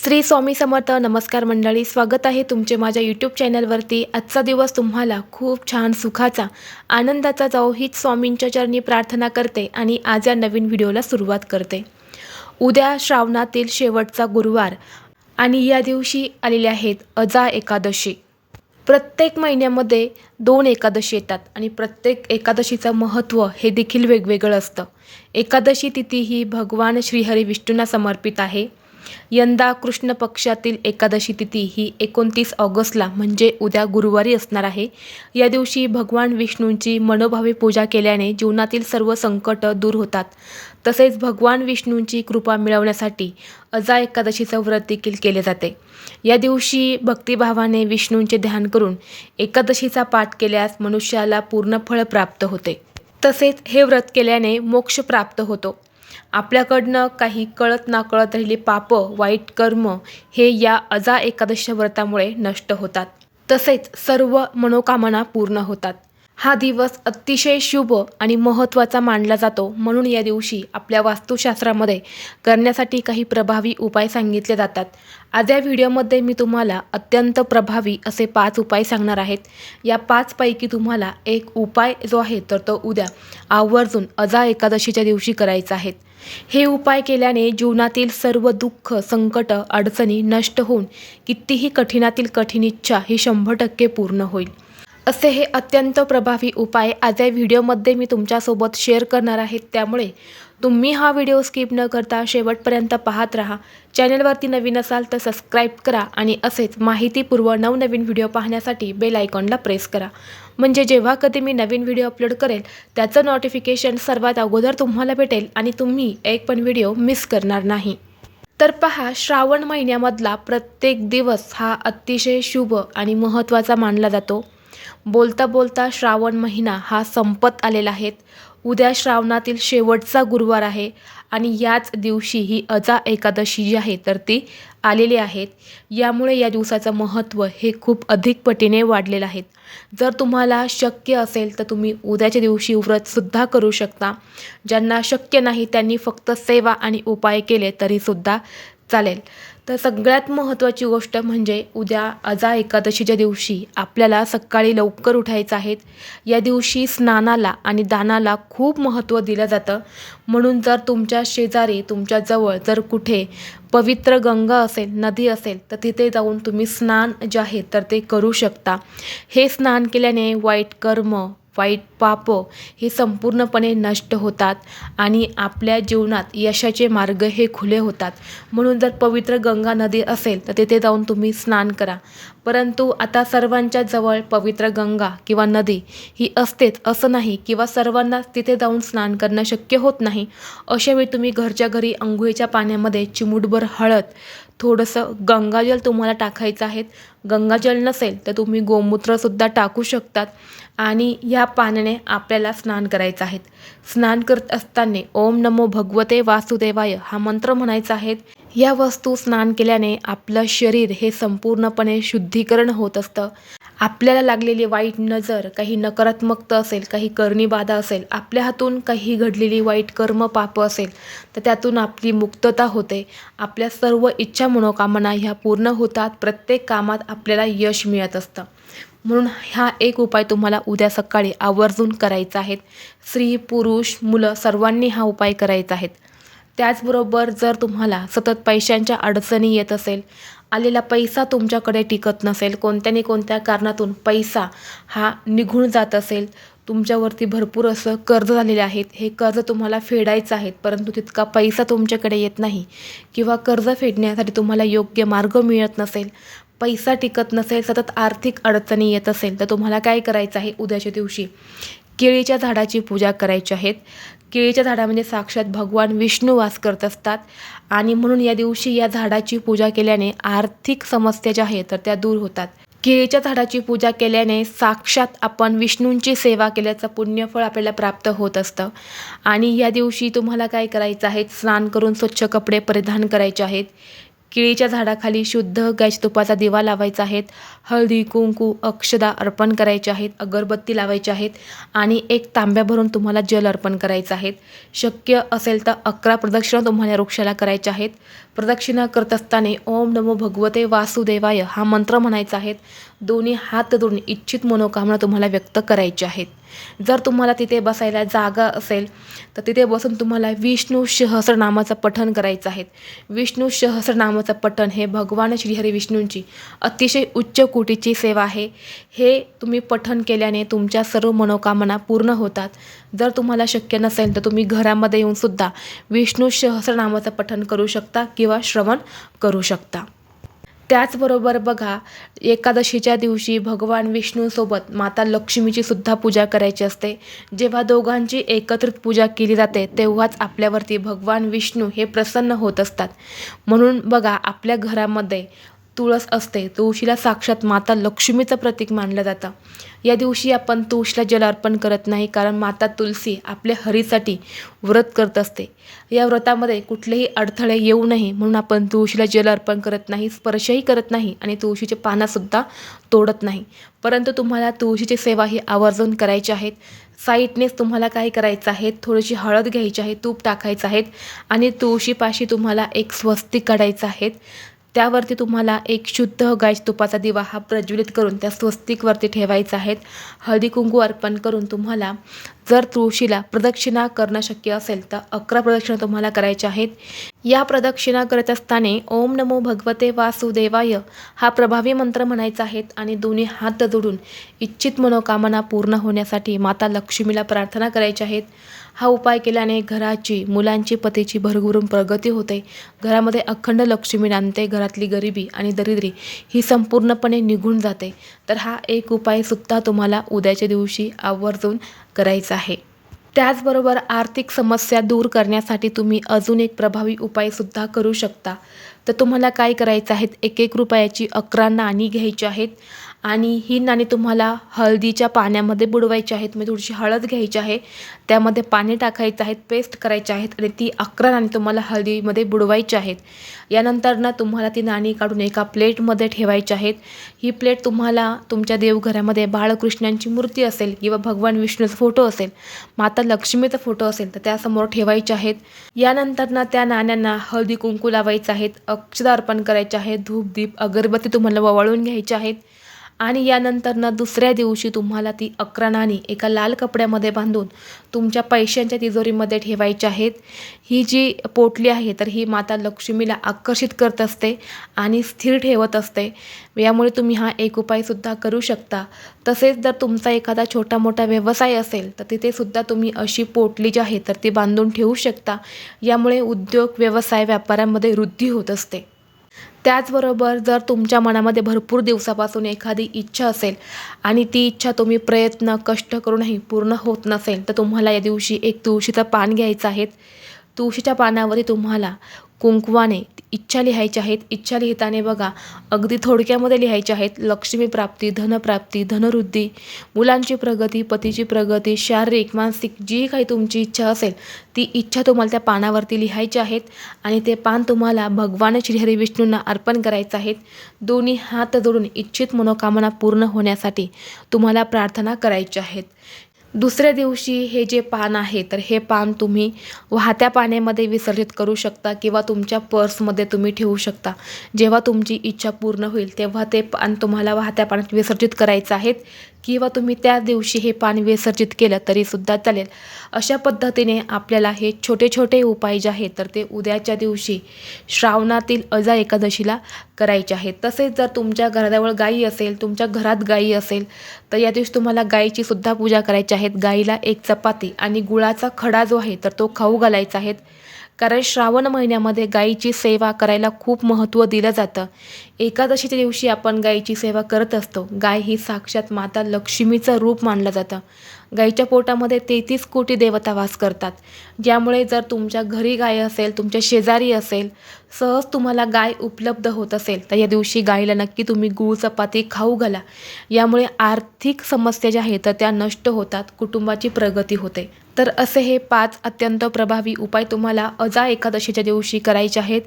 श्री स्वामी समर्थ नमस्कार मंडळी स्वागत आहे तुमचे माझ्या यूट्यूब चॅनलवरती आजचा दिवस तुम्हाला खूप छान सुखाचा आनंदाचा जाओ हीच स्वामींच्या चरणी प्रार्थना करते आणि आज या नवीन व्हिडिओला सुरुवात करते. उद्या श्रावणातील शेवटचा गुरुवार आणि या दिवशी आलेले आहेत अजा एकादशी. प्रत्येक महिन्यामध्ये दोन एकादशी येतात आणि प्रत्येक एकादशीचं महत्त्व हे देखील वेगवेगळं असतं. एकादशी तिथी ही भगवान श्रीहरी विष्णूंना समर्पित आहे. यंदा कृष्ण पक्षातील एकादशी तिथी ही एकोणतीस ऑगस्टला म्हणजे उद्या गुरुवारी असणार आहे. या दिवशी भगवान विष्णूंची मनोभावे पूजा केल्याने जीवनातील सर्व संकट दूर होतात. तसेच भगवान विष्णूंची कृपा मिळवण्यासाठी अजा एकादशीचं व्रत देखील केले जाते. या दिवशी भक्तिभावाने विष्णूंचे ध्यान करून एकादशीचा पाठ केल्यास मनुष्याला पूर्ण फळ प्राप्त होते. तसेच हे व्रत केल्याने मोक्ष प्राप्त होतो. आपल्याकडनं काही कळत नाकळत राहिली पापं वाईट कर्म हे या अजा एकादश व्रतामुळे नष्ट होतात. तसेच सर्व मनोकामना पूर्ण होतात. हा दिवस अतिशय शुभ आणि महत्त्वाचा मानला जातो म्हणून या दिवशी आपल्या वास्तुशास्त्रामध्ये करण्यासाठी काही प्रभावी उपाय सांगितले जातात. आज या व्हिडिओमध्ये मी तुम्हाला अत्यंत प्रभावी असे पाच उपाय सांगणार आहेत. या पाचपैकी तुम्हाला एक उपाय जो आहे तर तो उद्या आवर्जून अजा एकादशीच्या दिवशी करायचा आहे. हे उपाय केल्याने जीवनातील सर्व दुःख संकट अडचणी नष्ट होऊन कितीही कठीणातील कठीण इच्छा ही शंभर टक्के पूर्ण होईल. असे हे अत्यंत प्रभावी उपाय आज या व्हिडिओमध्ये मी तुमच्यासोबत शेअर करणार आहे. त्यामुळे तुम्ही हा व्हिडिओ स्किप न करता शेवटपर्यंत पाहत राहा. चॅनलवरती नवीन असाल तर सबस्क्राईब करा आणि असेच माहितीपूर्व नवनवीन व्हिडिओ पाहण्यासाठी बेल आयकॉनला प्रेस करा. म्हणजे जेव्हा कधी मी नवीन व्हिडिओ अपलोड करेल त्याचं नोटिफिकेशन सर्वात अगोदर तुम्हाला भेटेल आणि तुम्ही एक पण व्हिडिओ मिस करणार नाही. तर पहा श्रावण महिन्यामधला प्रत्येक दिवस हा अतिशय शुभ आणि महत्त्वाचा मानला जातो. बोलता बोलता श्रावण महिना हा संपत आलेला आहे. उद्या श्रावणातील शेवटचा गुरुवार आहे आणि याच दिवशी ही अजा एकादशी जी आहे तर ती आलेली आहेत यामुळे या दिवसाचं महत्त्व हे खूप अधिक पटीने वाढलेलं आहे. जर तुम्हाला शक्य असेल तर तुम्ही उद्याच्या दिवशी व्रतसुद्धा करू शकता. ज्यांना शक्य नाही त्यांनी फक्त सेवा आणि उपाय केले तरीसुद्धा चालेल. तर सगळ्यात महत्त्वाची गोष्ट म्हणजे उद्या अजा एकादशीच्या दिवशी आपल्याला सकाळी लवकर उठायचं आहे. या दिवशी स्नानाला आणि दानाला खूप महत्त्व दिलं जातं. म्हणून जर तुमच्या शेजारी तुमच्या जवळ जर कुठे पवित्र गंगा असेल नदी असेल तर तिथे जाऊन तुम्ही स्नान जे आहे तर ते करू शकता. हे स्नान केल्याने वाईट कर्म वाईट पाप हे संपूर्णपणे नष्ट होतात आणि आपल्या जीवनात यशाचे मार्ग हे खुले होतात. म्हणून जर पवित्र गंगा नदी असेल तर तिथे जाऊन तुम्ही स्नान करा. परंतु आता सर्वांच्या जवळ पवित्र गंगा किंवा नदी ही असतेच असं नाही किंवा सर्वांना तिथे जाऊन स्नान करणं शक्य होत नाही अशावेळी तुम्ही घरच्या घरी अंघोळीच्या पाण्यामध्ये चिमूटभर हळद थोडंसं गंगाजल तुम्हाला टाकायचं आहे. गंगाजल नसेल तर तुम्ही गोमूत्रसुद्धा टाकू शकतात. आणि या पाण्याने आपल्याला स्नान करायचं आहे. स्नान करत असताना ओम नमो भगवते वासुदेवाय हा मंत्र म्हणायचा आहे. या वस्तू स्नान केल्याने आपलं शरीर हे संपूर्णपणे शुद्धीकरण होत असतं. आपल्याला लागलेली वाईट नजर काही नकारात्मकता असेल काही करणीबाधा असेल आपल्या हातून काही घडलेली वाईट कर्म पाप असेल तर त्यातून आपली मुक्तता होते. आपल्या सर्व इच्छा मनोकामना ह्या पूर्ण होतात प्रत्येक कामात आपल्याला यश मिळत असतं. म्हणून हा एक उपाय तुम्हाला उद्या सकाळी आवर्जून करायचा आहे. स्त्री पुरुष मुलं सर्वांनी हा उपाय करायचा आहेत त्याचबरोबर जर तुम्हाला सतत पैशांच्या अडचणी येत असेल आलेला पैसा तुमच्याकडे टिकत नसेल कोणत्याने कोणत्या कारणातून पैसा हा निघून जात असेल तुमच्यावरती भरपूर असं कर्ज झालेले आहेत हे कर्ज तुम्हाला फेडायचं आहेत परंतु तितका पैसा तुमच्याकडे येत नाही किंवा कर्ज फेडण्यासाठी तुम्हाला योग्य मार्ग मिळत नसेल पैसा टिकत नसेल सतत आर्थिक अडचणी येत असेल तर तुम्हाला काय करायचं आहे? उद्याच्या दिवशी केळीच्या झाडाची पूजा करायची आहेत. केळीच्या झाडामध्ये म्हणजे साक्षात भगवान विष्णू वास करत असतात. आणि म्हणून या दिवशी या झाडाची पूजा केल्याने आर्थिक समस्या ज्या आहेत तर त्या दूर होतात. केळीच्या झाडाची पूजा केल्याने साक्षात आपण विष्णूंची सेवा केल्याचं पुण्यफळ आपल्याला प्राप्त होत असतं. आणि या दिवशी तुम्हाला काय करायचं आहे? स्नान करून स्वच्छ कपडे परिधान करायचे आहेत. केळीच्या झाडाखाली शुद्ध गॅस तुपाचा दिवा लावायचा आहेत. हळदी कुंकू अक्षदा अर्पण करायचे आहेत. अगरबत्ती लावायची आहेत. आणि एक तांब्या भरून तुम्हाला जल अर्पण करायचं आहे शक्य असेल तर अकरा प्रदक्षिणा तुम्हाला या वृक्षाला करायच्या आहेत. प्रदक्षिणा करत असताना ओम नमो भगवते वासुदेवाय हा मंत्र म्हणायचा आहे. दोन्ही हात धरून इच्छित मनोकामना तुम्हाला व्यक्त करायच्या आहेत. जर तुम्हाला तिथे बसायला जागा असेल तर तिथे बसून तुम्हाला विष्णू सहस्रनामाचं पठण करायचं आहे. विष्णू सहस्रनामाचं पठण हे भगवान श्रीहरी विष्णूंची अतिशय उच्च कोटीची सेवा आहे. हे तुम्ही पठण केल्याने तुमच्या सर्व मनोकामना पूर्ण होतात. जर तुम्हाला शक्य नसेल तर तुम्ही घरामध्ये येऊनसुद्धा विष्णू सहस्रनामाचं पठण करू शकता किंवा श्रवण करू शकता. त्याचबरोबर बघा एकादशीच्या दिवशी भगवान विष्णूसोबत माता लक्ष्मीची सुद्धा पूजा करायची असते. जेव्हा दोघांची एकत्रित पूजा केली जाते तेव्हाच आपल्यावरती भगवान विष्णू हे प्रसन्न होत असतात. म्हणून बघा आपल्या घरामध्ये तुळस असते तुळशीला साक्षात माता लक्ष्मीचं प्रतीक मानलं जातं. या दिवशी आपण तुळशीला जल अर्पण करत नाही कारण माता तुलसी आपल्या हरीसाठी व्रत करत असते. या व्रतामध्ये कुठलेही अडथळे येऊ नये म्हणून आपण तुळशीला जल अर्पण करत नाही स्पर्शही करत नाही आणि तुळशीचे पानासुद्धा तोडत नाही. परंतु तुम्हाला तुळशीची सेवा ही आवर्जून करायची आहेत साईडनेच तुम्हाला काय करायचं आहे? थोडीशी हळद घ्यायची आहे तूप टाकायचं आहे आणि तुळशीपाशी तुम्हाला एक स्वस्तिक काढायचं आहे. त्यावरती तुम्हाला एक शुद्ध गायच तुपाचा दिवा हा प्रज्वलित करून त्या स्वस्तिकवरती ठेवायचा आहेत हळदी कुंकू अर्पण करून तुम्हाला जर तुळशीला प्रदक्षिणा करणं शक्य असेल तर अकरा प्रदक्षिणा तुम्हाला करायच्या आहेत. या प्रदक्षिणा करत असताना ओम नमो भगवते वासुदेवाय हा प्रभावी मंत्र म्हणायचा आहे आणि दोन्ही हात जोडून इच्छित मनोकामना पूर्ण होण्यासाठी माता लक्ष्मीला प्रार्थना करायच्या आहेत हा उपाय केल्याने घराची मुलांची पतीची भरभरून प्रगती होते. घरामध्ये अखंड लक्ष्मी नांदते घरातली गरिबी आणि दरिद्री ही संपूर्णपणे निघून जाते. तर हा एक उपाय सुद्धा तुम्हाला उद्याच्या दिवशी आवर्जून करायचा आहे. त्याचबरोबर आर्थिक समस्या दूर करण्यासाठी तुम्ही अजून एक प्रभावी उपायसुद्धा करू शकता. तर तुम्हाला काय करायचं आहेत एक एक रुपयाची अकरा नाणी घ्यायची आहेत. आणि ही नाणी तुम्हाला हळदीच्या पाण्यामध्ये बुडवायची आहेत. म्हणजे थोडीशी हळद घ्यायची आहे. त्यामध्ये पाणी टाकायचं आहेत पेस्ट करायची आहेत आणि ती अकरा नाणी तुम्हाला हळदीमध्ये बुडवायची आहेत. यानंतर ना तुम्हाला ती नाणी काढून एका प्लेटमध्ये ठेवायची आहेत. ही प्लेट तुम्हाला तुमच्या देवघरामध्ये बाळकृष्णांची मूर्ती असेल किंवा भगवान विष्णूचा फोटो असेल माता लक्ष्मीचा फोटो असेल तर त्यासमोर ठेवायचे आहेत. यानंतर ना त्या नाण्यांना हळदी कुंकू लावायचं आहेत अक्षदा अर्पण करायचे आहेत धूप दीप अगरबत्ती तुम्हाला ववाळून घ्यायचे आहेत. आणि यानंतरनं दुसऱ्या दिवशी तुम्हाला ती अकरा नाणी एका लाल कपड्यामध्ये बांधून तुमच्या पैशांच्या तिजोरीमध्ये ठेवायची आहेत. ही जी पोटली आहे तर ही माता लक्ष्मीला आकर्षित करत असते आणि स्थिर ठेवत असते. यामुळे तुम्ही हा एक उपायसुद्धा करू शकता. तसेच जर तुमचा एखादा छोटा मोठा व्यवसाय असेल तर तिथेसुद्धा तुम्ही अशी पोटली जी आहे तर ती बांधून ठेवू शकता. यामुळे उद्योग व्यवसाय व्यापारामध्ये वृद्धी होत असते. त्याचबरोबर जर तुमच्या मनामध्ये भरपूर दिवसापासून एखादी इच्छा असेल आणि ती इच्छा तुम्ही प्रयत्न कष्ट करूनही पूर्ण होत नसेल तर तुम्हाला या दिवशी एक तुळशीचं पान घ्यायचं आहे. तुळशीच्या पानावरती तुम्हाला कुंकवाने इच्छा लिहायच्या आहेत. इच्छा लिहिताने बघा अगदी थोडक्यामध्ये लिहायच्या आहेत. लक्ष्मी प्राप्ती धनप्राप्ती धनवृद्धी मुलांची प्रगती पतीची प्रगती शारीरिक मानसिक जी काही तुमची इच्छा असेल ती इच्छा तुम्हाला त्या पानावरती लिहायची आहेत आणि ते पान तुम्हाला भगवान श्रीहरी विष्णूंना अर्पण करायचं आहेत. दोन्ही हात जोडून इच्छित मनोकामना पूर्ण होण्यासाठी तुम्हाला प्रार्थना करायच्या आहेत. दुसऱ्या दिवशी हे जे पान आहे तर हे पान तुम्ही वाहत्या पाण्यामध्ये विसर्जित करू शकता किंवा तुमच्या पर्समध्ये तुम्ही ठेवू शकता. जेव्हा तुमची इच्छा पूर्ण होईल तेव्हा ते पान तुम्हाला वाहत्या पाण्यात विसर्जित करायचं आहेत किंवा तुम्ही त्या दिवशी हे पान विसर्जित केलं तरीसुद्धा चालेल. अशा पद्धतीने आपल्याला हे छोटे छोटे उपाय जे आहेत तर ते उद्याच्या दिवशी श्रावणातील अजा एकादशीला करायचे आहेत. तसेच जर तुमच्या घराजवळ गायी असेल तुमच्या घरात गायी असेल तर या दिवशी तुम्हाला गायीची सुद्धा पूजा करायची आहे. आहेत गाईला एक चपाती आणि गुळाचा खडा जो आहे तर तो खाऊ घालायचा आहे. कारण श्रावण महिन्यामध्ये गाईची सेवा करायला खूप महत्त्व दिलं जातं. एकादशीच्या दिवशी आपण गाईची सेवा करत असतो. गाय ही साक्षात माता लक्ष्मीचं रूप मानलं जातं. गाईच्या पोटामध्ये तेहतीस कोटी देवता वास करतात. ज्यामुळे जर तुमच्या घरी गाय असेल तुमच्या शेजारी असेल सहज तुम्हाला गाय उपलब्ध होत असेल तर या दिवशी गायीला नक्की तुम्ही गूळ चपाती खाऊ घाला. यामुळे आर्थिक समस्या ज्या आहेत तर त्या नष्ट होतात कुटुंबाची प्रगती होते. तर असे हे पाच अत्यंत प्रभावी उपाय तुम्हाला अजा एकादशीच्या दिवशी करायचे आहेत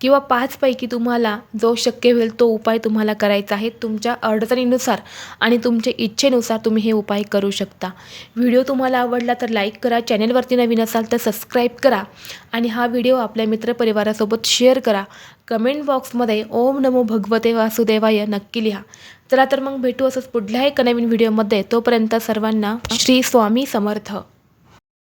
किंवा पाचपैकी तुम्हाला जो शक्य होईल तो उपाय तुम्हाला करायचा आहे तुमच्या अडचणीनुसार आणि तुमच्या इच्छेनुसार तुम्ही हे उपाय करू शकता. व्हिडिओ तुम्हाला आवडला तर लाईक करा चॅनेलवरती नवीन असाल तर सबस्क्राईब करा आणि हा व्हिडिओ आपल्या मित्रपरिवारासोबत शेअर करा. कमेंट बॉक्समध्ये ओम नमो भगवते वासुदेवाय नक्की लिहा. चला तर मग भेटू असंच पुढल्या एका नवीन व्हिडिओमध्ये. तोपर्यंत सर्वांना श्री स्वामी समर्थ.